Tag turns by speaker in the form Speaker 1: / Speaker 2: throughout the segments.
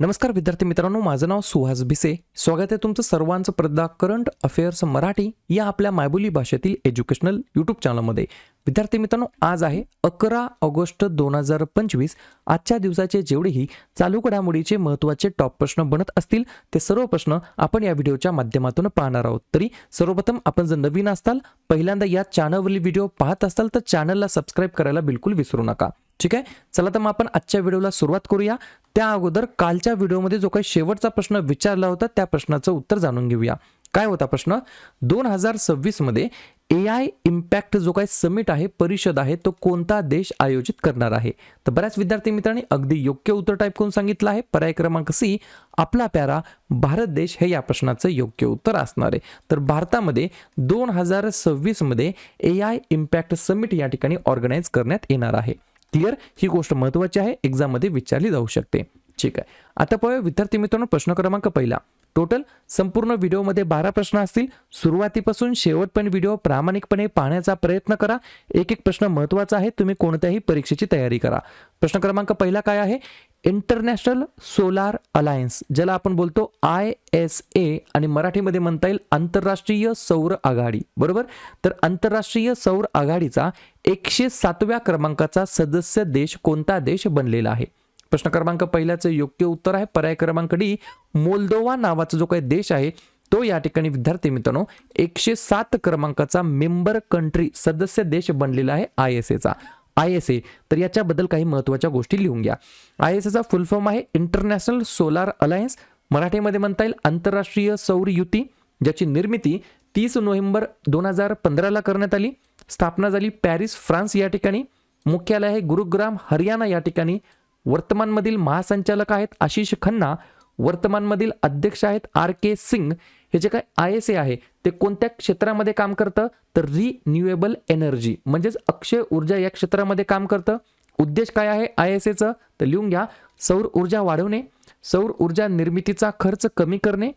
Speaker 1: नमस्कार विद्यार्थी मित्रांनो माझं नाव सुहास भिसे. स्वागत आहे तुमचं सर्वांचं प्रदा करंट अफेअर्स मराठी या आपल्या मायबोली भाषेतील एज्युकेशनल यूट्यूब चॅनलमध्ये. विद्यार्थी मित्रांनो आज आहे अकरा ऑगस्ट दोन हजार पंचवीस. आजच्या दिवसाचे जेवढेही चालू घडामोडीचे महत्त्वाचे टॉप प्रश्न बनत असतील ते सर्व प्रश्न आपण या व्हिडिओच्या माध्यमातून पाहणार आहोत. तरी सर्वप्रथम आपण जर नवीन असताल पहिल्यांदा या चॅनलवरील व्हिडिओ पाहत असाल तर चॅनलला सबस्क्राईब करायला बिलकुल विसरू नका. ठीक आहे? चला तर मग आपण आजच्या व्हिडिओला सुरुवात करूया. त्या अगोदर कालच्या व्हिडिओमध्ये जो काही शेवटचा प्रश्न विचारला होता त्या प्रश्नाचं उत्तर जाणून घेऊया. काय होता प्रश्न? दोन हजार सव्वीसमध्ये ए आय इम्पॅक्ट जो काही समिट आहे परिषद आहे तो कोणता देश आयोजित करणार आहे? तर बऱ्याच विद्यार्थी मित्रांनी अगदी योग्य उत्तर टाईप करून सांगितलं आहे. पर्याय क्रमांक सी आपला प्यारा भारत देश हे या प्रश्नाचं योग्य उत्तर असणार आहे. तर भारतामध्ये दोन हजार सव्वीसमध्ये ए आय इम्पॅक्ट समिट या ठिकाणी ऑर्गनाईज करण्यात येणार आहे. क्लिअर ही गोष्ट महत्वाची आहे. एक्झाममध्ये विचारली जाऊ शकते. ठीक आहे. आता पाहूया विद्यार्थी मित्रांनो प्रश्न क्रमांक पहिला. टोटल संपूर्ण व्हिडिओमध्ये बारा प्रश्न असतील. सुरुवातीपासून शेवटपर्यंत व्हिडिओ प्रामाणिकपणे पाहण्याचा प्रयत्न करा. एक एक प्रश्न महत्त्वाचा आहे. तुम्ही कोणत्याही परीक्षेची तयारी करा. प्रश्न क्रमांक पहिला काय आहे? इंटरनॅशनल सोलार अलायन्स ज्याला आपण बोलतो आय एस ए आणि मराठीमध्ये म्हणता येईल आंतरराष्ट्रीय सौर आघाडी. बरोबर? तर आंतरराष्ट्रीय सौर आघाडीचा एकशे सातव्या क्रमांकाचा सदस्य देश कोणता देश बनलेला आहे? प्रश्न क्रमांक पहिल्याचं योग्य उत्तर आहे. पर्याय क्रमांक डी मोल्दोवा नावाचा जो काही देश आहे तो या ठिकाणी विद्यार्थी मित्रांनो एकशे सात क्रमांकाचा मेंबर कंट्री सदस्य देश बनलेला आहे आय एस एचा आय एस ए तर याच्याबद्दल काही महत्त्वाच्या गोष्टी लिहून घ्या. आय एस एचा फुल फॉर्म आहे इंटरनॅशनल सोलार अलायन्स मराठीमध्ये म्हणता येईल आंतरराष्ट्रीय सौर युती ज्याची निर्मिती तीस नोव्हेंबर दोन हजार पंधराला करण्यात आली. स्थापना झाली पॅरिस फ्रान्स या ठिकाणी. मुख्यालय आहे गुरुग्राम हरियाणा या ठिकाणी. वर्तमानमधील महासंचालक आहेत आशिष खन्ना. वर्तमानमधील अध्यक्ष आहेत आर के सिंग. हे जे काय आय एस ए आहे ते कोणत्या क्षेत्रामध्ये काम करतं? तर रिन्युएबल एनर्जी म्हणजेच अक्षय ऊर्जा या क्षेत्रामध्ये काम करतं. उद्देश काय आहे आय एस एचं तर लिहून घ्या सौर ऊर्जा वाढवणे सौर ऊर्जा निर्मितीचा खर्च कमी करणे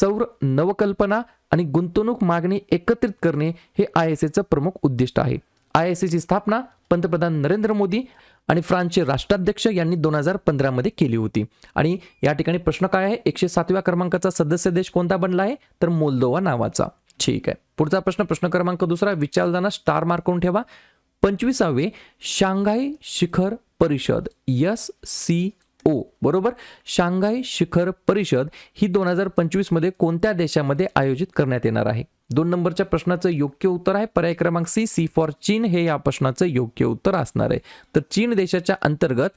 Speaker 1: सौर नवकल्पना आणि गुंतवणूक मागणी एकत्रित करणे हे आय एस एचं प्रमुख उद्दिष्ट आहे. आय एस एची स्थापना पंतप्रधान नरेंद्र मोदी आणि फ्रान्सचे राष्ट्राध्यक्ष यांनी दोन हजार पंधरामध्ये केली होती. आणि या ठिकाणी प्रश्न काय आहे? एकशे सातव्या क्रमांकाचा सदस्य देश कोणता बनला आहे? तर मोल्दोवा नावाचा. ठीक आहे. पुढचा प्रश्न प्रश्न क्रमांक दुसरा विचारताना स्टार मार्क करून ठेवा. पंचवीसावे शांघाई शिखर परिषद एस सी ओ. बरोबर? शांघाई शिखर परिषद ही दोन हजार पंचवीसमध्ये कोणत्या देशामध्ये आयोजित करण्यात येणार आहे? दोन नंबरच्या प्रश्नाचं योग्य उत्तर आहे. पर्याय क्रमांक सी सी फॉर चीन. हे या प्रश्नाचं योग्य उत्तर असणार आहे. तर चीन देशाच्या अंतर्गत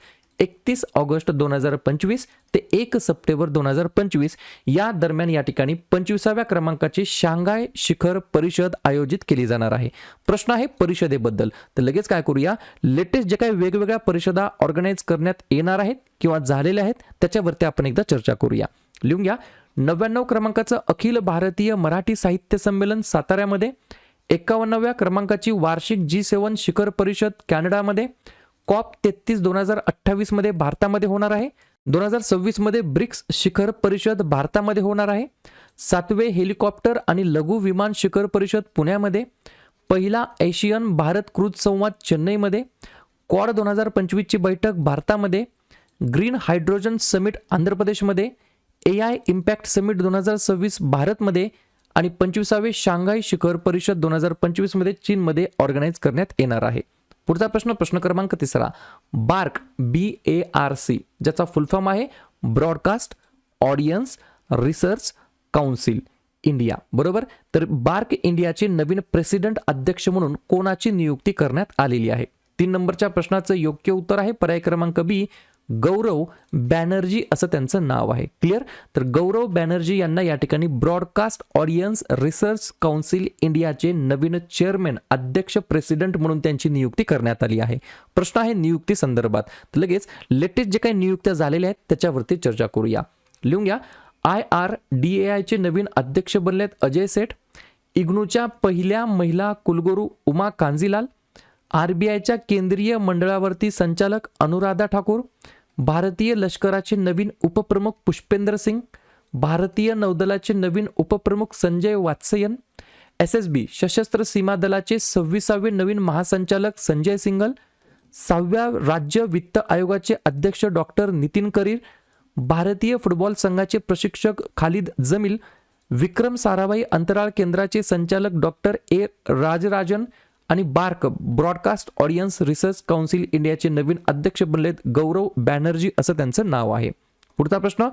Speaker 1: एकतीस ऑगस्ट दोन हजार पंचवीस ते एक सप्टेंबर दोन हजार पंचवीस या दरम्यान या ठिकाणी पंचवीसाव्या क्रमांकाची शांघाय शिखर परिषद आयोजित केली जाणार आहे. प्रश्न आहे परिषदेबद्दल. तर लगेच काय करूया? लेटेस्ट जे काही वेगवेगळ्या परिषदा ऑर्गनाईज करण्यात येणार आहेत किंवा झालेल्या आहेत त्याच्यावरती आपण एकदा चर्चा करूया. लिहून घ्या. नव्याण्णव क्रमांकाचं अखिल भारतीय मराठी साहित्य संमेलन साताऱ्यामध्ये एकावन्नव्या क्रमांकाची वार्षिक जी सेवन शिखर परिषद कॅनडामध्ये कॉप तेहतीस दोन हजार अठ्ठावीसमध्ये भारतामध्ये होणार आहे. दोन हजार सव्वीसमध्ये ब्रिक्स शिखर परिषद भारतामध्ये होणार आहे. सातवे हेलिकॉप्टर आणि लघु विमान शिखर परिषद पुण्यामध्ये. पहिला एशियन भारत क्रूज संवाद चेन्नईमध्ये. क्वाड दोन हजार पंचवीसची बैठक भारतामध्ये. ग्रीन हायड्रोजन समिट आंध्र प्रदेशमध्ये ए आय इम्पॅक्ट समिट दोन हजार सव्वीस भारतमध्ये. आणि पंचवीसावे शांघाय शिखर परिषद दोन हजार पंचवीसमध्ये चीनमध्ये ऑर्गनाईज करण्यात येणार आहे. पुढचा प्रश्न प्रश्न क्रमांक तिसरा. BARC B A R C ज्याचा फुल फॉर्म आहे broadcast audience research council India बरोबर? तर बार्क इंडियाचे नवीन प्रेसिडेंट अध्यक्ष म्हणून कोणाची नियुक्ती करण्यात आलेली आहे? तीन नंबरच्या प्रश्नाचं योग्य उत्तर आहे. पर्याय क्रमांक बी गौरव बॅनर्जी असं त्यांचं नाव आहे. क्लिअर तर गौरव बॅनर्जी यांना या ठिकाणी ब्रॉडकास्ट ऑडियन्स रिसर्च काउन्सिल इंडियाचे नवीन चेअरमॅन अध्यक्ष प्रेसिडेंट म्हणून त्यांची नियुक्ती करण्यात आली आहे. प्रश्न आहे नियुक्ती संदर्भात. तर लगेच लेटेस्ट जे काही नियुक्त्या झालेल्या आहेत त्याच्यावरती चर्चा करूया. लिहून घ्या. आय आर डी ए आयचे नवीन अध्यक्ष बनलेत अजय सेठ. इग्नूच्या पहिल्या महिला कुलगुरू उमा कांजीलाल. आर बी आयच्या केंद्रीय मंडळावरती संचालक अनुराधा ठाकूर. भारतीय लष्कराचे नवीन उपप्रमुख पुष्पेंद्र सिंग भारतीय नौदलाचे नवीन उपप्रमुख Sanjay Vatsayan S S B सशस्त्र सीमा दलाचे सव्वीसावे नवीन महासंचालक संजय सिंगल सहाव्या राज्य वित्त आयोगाचे अध्यक्ष डॉक्टर नितीन करीर भारतीय फुटबॉल संघाचे प्रशिक्षक खालिद जमील विक्रम साराभाई अंतराळ केंद्राचे संचालक डॉक्टर ए. राजराजन आणि BARC broadcast audience research council इंडियाचे नवीन अध्यक्ष बनलेत गौरव बॅनर्जी असं त्यांचं नाव आहे. पुढचा प्रश्न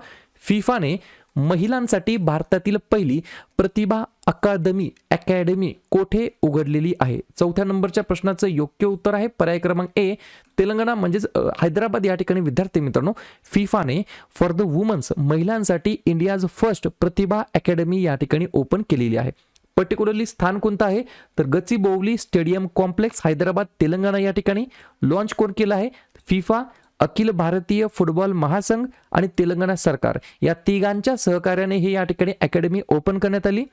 Speaker 1: फिफाने महिलांसाठी भारतातील पहिली प्रतिभा अकादमी अकॅडमी कोठे उघडलेली आहे? चौथ्या नंबरच्या प्रश्नाचं योग्य उत्तर आहे पर्याय क्रमांक ए तेलंगणा म्हणजेच हैदराबाद. या ठिकाणी विद्यार्थी मित्रांनो फिफाने फॉर द वुमन्स महिलांसाठी इंडियाज फर्स्ट प्रतिभा अकॅडमी या ठिकाणी ओपन केलेली आहे. पर्टिक्युलरली स्थान कोणतं आहे? तर गचिबोवली स्टेडियम कॉम्प्लेक्स हैदराबाद तेलंगणा या ठिकाणी लॉन्च कोण केलं आहे? फिफा अखिल भारतीय फुटबॉल महासंघ आणि तेलंगणा सरकार. या तिघांच्या सहकार्याने हे या ठिकाणी अकॅडमी ओपन करण्यात आली.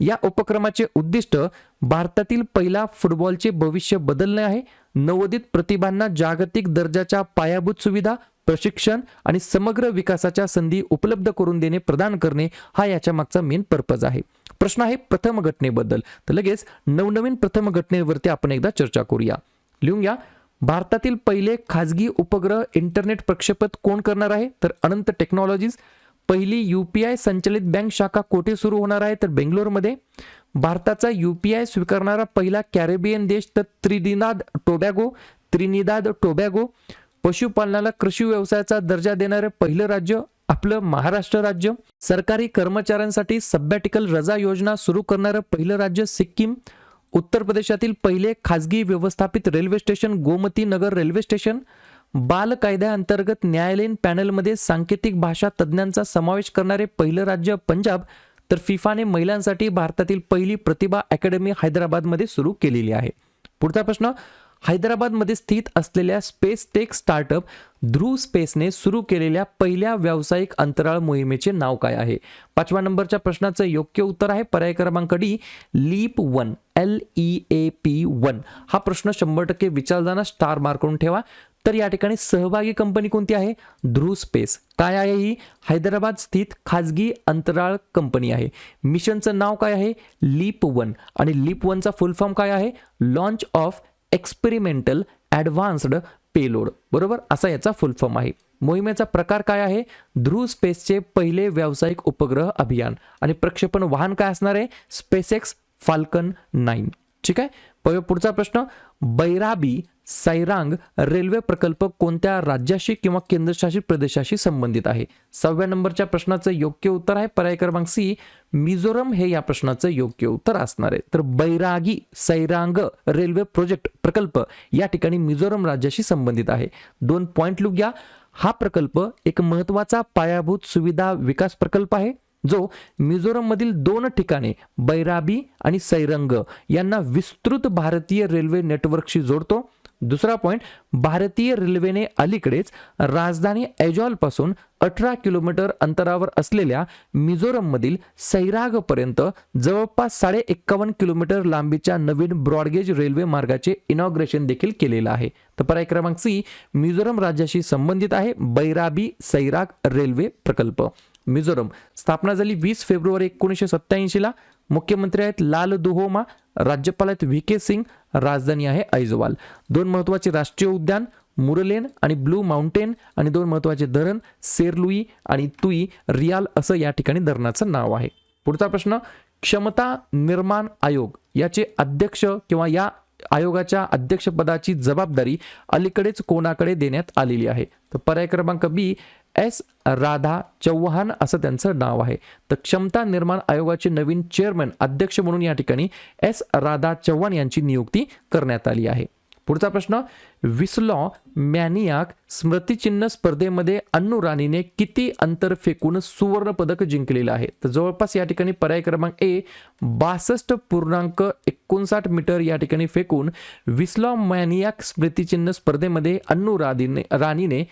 Speaker 1: या उपक्रमाचे उद्दिष्ट भारतातील पहिला फुटबॉलचे भविष्य बदलणे आहे. नवोदित प्रतिभांना जागतिक दर्जाच्या पायाभूत सुविधा प्रशिक्षण आणि समग्र विकासाच्या संधी उपलब्ध करून देणे प्रदान करणे हा याच्या मागचा मेन पर्पज आहे. प्रश्न आहे प्रथम घटनेबद्दल. तर लगेच नवनवीन प्रथम घटनेवरती आपण एकदा चर्चा करूया. लिहून घ्या. भारतातील पहिले खाजगी उपग्रह इंटरनेट प्रक्षेपत कोण करणार आहे? तर अनंत टेक्नॉलॉजीज. पहिली यूपीआय संचलित बँक शाखा कोठे सुरू होणार आहे? तर बेंगलोरमध्ये. भारताचा यूपीआय स्वीकारणारा पहिला कॅरेबियन देश तर त्रिदिनाद टोबॅगो. Trinidad Tobago. पशुपालनाला कृषी व्यवसायाचा दर्जा देणारे पहिलं राज्य आपलं महाराष्ट्र राज्य. सरकारी कर्मचाऱ्यांसाठी सब्बॅटिकल रजा योजना सुरू करणारं पहिलं राज्य सिक्कीम. उत्तर प्रदेशातील पहिले खाजगी व्यवस्थापित railway station Gomti Nagar railway station. बाल कायद्याअंतर्गत न्यायालयीन पॅनलमध्ये सांकेतिक भाषा तज्ज्ञांचा समावेश करणारे पहिलं राज्य पंजाब. तर फिफाने महिलांसाठी भारतातील पहिली प्रतिभा अकॅडमी हैदराबादमध्ये सुरू केलेली आहे. पुढचा प्रश्न हैदराबादमध्ये स्थित असलेल्या स्पेस टेक स्टार्टअप ध्रुव स्पेसने सुरू केलेल्या पहिल्या व्यावसायिक अंतराळ मोहिमेचे नाव काय आहे? पाचव्या नंबरच्या प्रश्नाचं योग्य उत्तर आहे पर्याय क्रमांक D leap one L E A P one. हा प्रश्न शंभर टक्के विचारताना स्टार मार्क करून ठेवा. तर या ठिकाणी सहभागी कंपनी कोणती आहे? ध्रुव स्पेस. काय आहे ही? हैदराबाद स्थित खाजगी अंतराळ कंपनी आहे. मिशनचं नाव काय आहे? Leap one. आणि लीप वनचा फुल फॉर्म काय आहे? Launch of experimental advanced payload बरोबर? असा याचा फुल फॉर्म आहे. मोहिमेचा प्रकार काय आहे? ध्रुव स्पेसचे पहिले व्यावसायिक उपग्रह अभियान. आणि प्रक्षेपण वाहन काय असणार आहे? SpaceX Falcon nine. ठीक आहे? पुढचा प्रश्न. बैराबी सैरांग रेल्वे प्रकल्प कोणत्या राज्याशी किंवा केंद्रशासित प्रदेशाशी संबंधित आहे? सहाव्या नंबरच्या प्रश्नाचं योग्य उत्तर आहे. पर्याय क्रमांक सी मिझोरम हे या प्रश्नाचं योग्य उत्तर असणार आहे. तर बैरागी सैरांग रेल्वे प्रोजेक्ट प्रकल्प या ठिकाणी मिझोरम राज्याशी संबंधित आहे. दोन पॉइंट लुक घ्या. हा प्रकल्प एक महत्त्वाचा पायाभूत सुविधा विकास प्रकल्प आहे. जो मिझोरममधील दोन ठिकाणे बैराबी आणि सैरंग यांना विस्तृत भारतीय रेल्वे नेटवर्कशी जोडतो. दुसरा पॉईंट भारतीय रेल्वेने अलीकडेच राजधानी ऐजॉलपासून अठरा किलोमीटर अंतरावर असलेल्या मिझोरममधील सैरागपर्यंत जवळपास साडे एक्कावन्न किलोमीटर लांबीच्या नवीन ब्रॉडगेज रेल्वे मार्गाचे इनॉग्रेशन देखील केलेलं आहे. तर पर्याय क्रमांक सी मिझोरम राज्याशी संबंधित आहे बैराबी सैराग रेल्वे प्रकल्प. मिझोरम. स्थापना झाली वीस फेब्रुवारी एकोणीसशे सत्याऐंशीला मुख्यमंत्री आहेत लाल दुहोमा राज्यपाल आहेत व्ही के सिंग राजधानी आहे ऐजवाल दोन महत्त्वाचे राष्ट्रीय उद्यान मुरलेन आणि ब्लू माउंटेन आणि दोन महत्त्वाचे धरण सेरलुई आणि तुई रियाल असं या ठिकाणी धरणाचं नाव आहे. पुढचा प्रश्न क्षमता निर्माण आयोग याचे अध्यक्ष किंवा या आयोगाच्या अध्यक्षपदाची जबाबदारी अलीकडेच कोणाकडे देण्यात आलेली आहे? तर पर्याय क्रमांक बी एस. राधा चौहान असं त्यांचं नाव आहे. तर क्षमता निर्माण आयोगाचे नवीन चेअरमन अध्यक्ष म्हणून या ठिकाणी एस. राधा चव्हाण यांची नियुक्ती करण्यात आली आहे. पुढचा प्रश्न विस्लॉ मॅनियाक स्मृतिचिन्ह स्पर्धेमध्ये अन्नू राणीने किती अंतर फेकून सुवर्ण पदक जिंकलेलं आहे? तर जवळपास या ठिकाणी पर्याय क्रमांक ए बासष्ट पूर्णांक एकोणसाठ मीटर या ठिकाणी फेकून विस्लॉ मॅनियाक स्मृतिचिन्ह स्पर्धेमध्ये अन्नू राणीने राणीने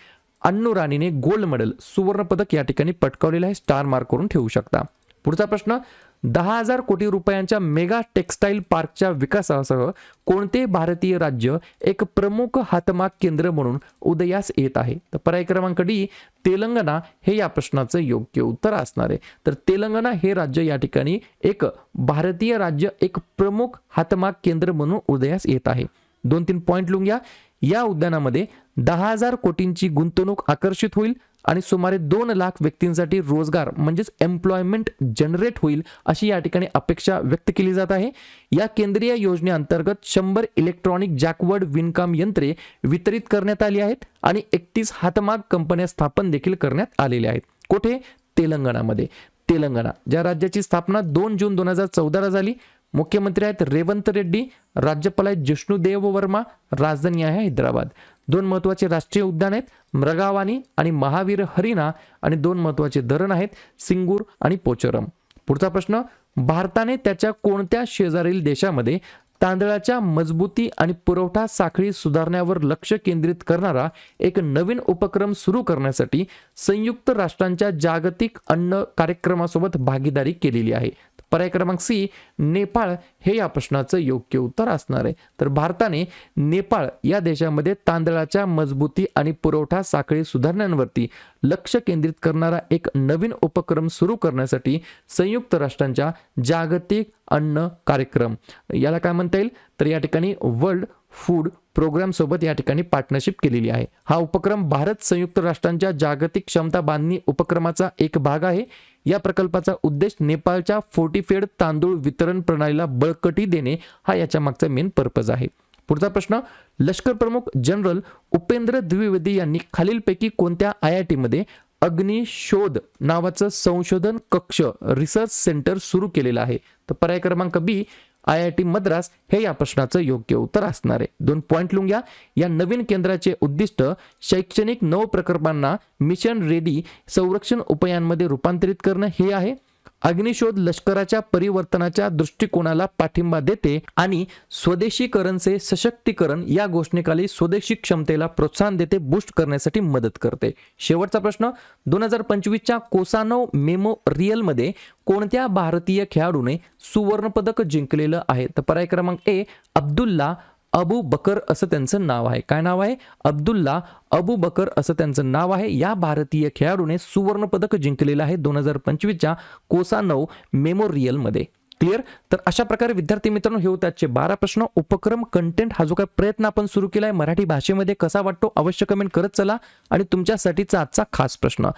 Speaker 1: अन्नू राणीने गोल्ड मेडल सुवर्ण पदक या ठिकाणी पटकावलेलं आहे स्टार मार्क करून ठेवू शकता. पुढचा प्रश्न दहा हजार कोटी रुपयांच्या मेगा टेक्स्टाईल पार्कच्या विकासासह कोणते भारतीय राज्य एक प्रमुख हातमाग केंद्र म्हणून उदयास येत आहे? तर पर्याय क्रमांक डी तेलंगणा हे या प्रश्नाचं योग्य उत्तर असणार आहे. तर तेलंगणा हे राज्य या ठिकाणी एक भारतीय राज्य एक प्रमुख हातमाग केंद्र म्हणून उदयास येत आहे. दोन तीन पॉईंट लिहून घ्या या उद्यानामध्ये दहा हजार कोटींची गुंतवणूक आकर्षित होईल आणि सुमारे दोन लाख व्यक्तींसाठी रोजगार म्हणजेच एम्प्लॉयमेंट जनरेट होईल अशी या ठिकाणी अपेक्षा व्यक्त केली जात आहे. या केंद्रीय योजनेअंतर्गत शंभर इलेक्ट्रॉनिक जॅकवर्ड विणकाम यंत्रे वितरित करण्यात आली आहेत आणि एकतीस हातमाग कंपन्या स्थापन देखील करण्यात आलेल्या आहेत. कुठे? तेलंगणामध्ये. तेलंगणा ज्या राज्याची स्थापना दोन जून दोन हजार चौदाला झाली. मुख्यमंत्री आहेत रेवंत रेड्डी राज्यपाल आहेत जिष्णुदेव वर्मा राजधानी आहे हैदराबाद. दोन महत्त्वाचे राष्ट्रीय उद्यान आहेत मृगावानी आणि महावीर हरिणा आणि दोन महत्त्वाचे धरण आहेत सिंगूर आणि पोचरम. पुढचा प्रश्न भारताने त्याच्या कोणत्या शेजारील देशामध्ये तांदळाच्या मजबूती आणि पुरवठा साखळी सुधारण्यावर लक्ष केंद्रित करणारा एक नवीन उपक्रम सुरू करण्यासाठी संयुक्त राष्ट्रांच्या जागतिक अन्न कार्यक्रमासोबत भागीदारी केलेली आहे? पर्याय क्रमांक सी नेपाळ हे या प्रश्नाचं योग्य उत्तर असणार आहे. तर भारताने नेपाळ या देशामध्ये तांदळाच्या मजबूती आणि पुरवठा साखळी सुधारण्यांवरती लक्ष केंद्रित करणारा एक नवीन उपक्रम सुरू करण्यासाठी संयुक्त राष्ट्रांच्या जागतिक अन्न कार्यक्रम. याला काय म्हणता येईल? तर या ठिकाणी वर्ल्ड फूड प्रोग्राम सोबत या ठिकाणी पार्टनरशिप केलेली आहे. हा उपक्रम भारत संयुक्त राष्ट्रांच्या जागतिक क्षमता बांधणी उपक्रमाचा एक भाग आहे. या प्रकल्पाचा उद्देश नेपाळच्या फोर्टीफेड तांदूळ वितरण प्रणालीला बळकटी देणे हा याच्या मागचा मेन पर्पज आहे. पुढचा प्रश्न लष्कर प्रमुख जनरल उपेंद्र द्विवेदी यांनी खालीलपैकी कोणत्या आय आय टीमध्ये अग्निशोध नावाचं संशोधन कक्ष रिसर्च सेंटर सुरू केलेलं आहे? तर पर्याय क्रमांक B I I T Madras हे या प्रश्नाचं योग्य उत्तर असणार आहे. दोन पॉईंट लिहून घ्या. या नवीन केंद्राचे उद्दिष्ट शैक्षणिक नव प्रकल्पांना मिशन रेडी संरक्षण उपायांमध्ये रूपांतरित करणं हे आहे. अग्निशोध लष्कराच्या परिवर्तनाच्या दृष्टिकोनाला पाठिंबा देते आणि स्वदेशीकरणचे सशक्तीकरण या घोषणेखाली स्वदेशी क्षमतेला प्रोत्साहन देते बूस्ट करण्यासाठी मदत करते. शेवटचा प्रश्न दोन हजार पंचवीसच्या कोसानो मेमोरियलमध्ये कोणत्या भारतीय खेळाडूने सुवर्णपदक जिंकलेलं आहे? तर पर्याय क्रमांक ए अब्दुल्ला अबू बकर असं त्यांचं नाव आहे. काय नाव आहे? अब्दुल्ला अबू बकर असं त्यांचं नाव आहे. या भारतीय खेळाडूने सुवर्ण पदक जिंकलेलं आहे दोन हजार पंचवीसच्या कोसानौ मेमोरियलमध्ये. क्लिअर तर अशा प्रकारे विद्यार्थी मित्रांनो हे होते आजचे बारा प्रश्न. उपक्रम कंटेंट हा जो काय प्रयत्न आपण सुरू केला आहे मराठी भाषेमध्ये कसा वाटतो अवश्य कमेंट करत चला. आणि तुमच्यासाठीचा आजचा खास प्रश्न.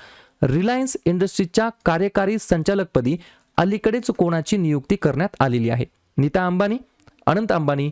Speaker 1: रिलायन्स इंडस्ट्रीजच्या कार्यकारी संचालकपदी अलीकडेच कोणाची नियुक्ती करण्यात आलेली आहे? नीता अंबानी अनंत अंबानी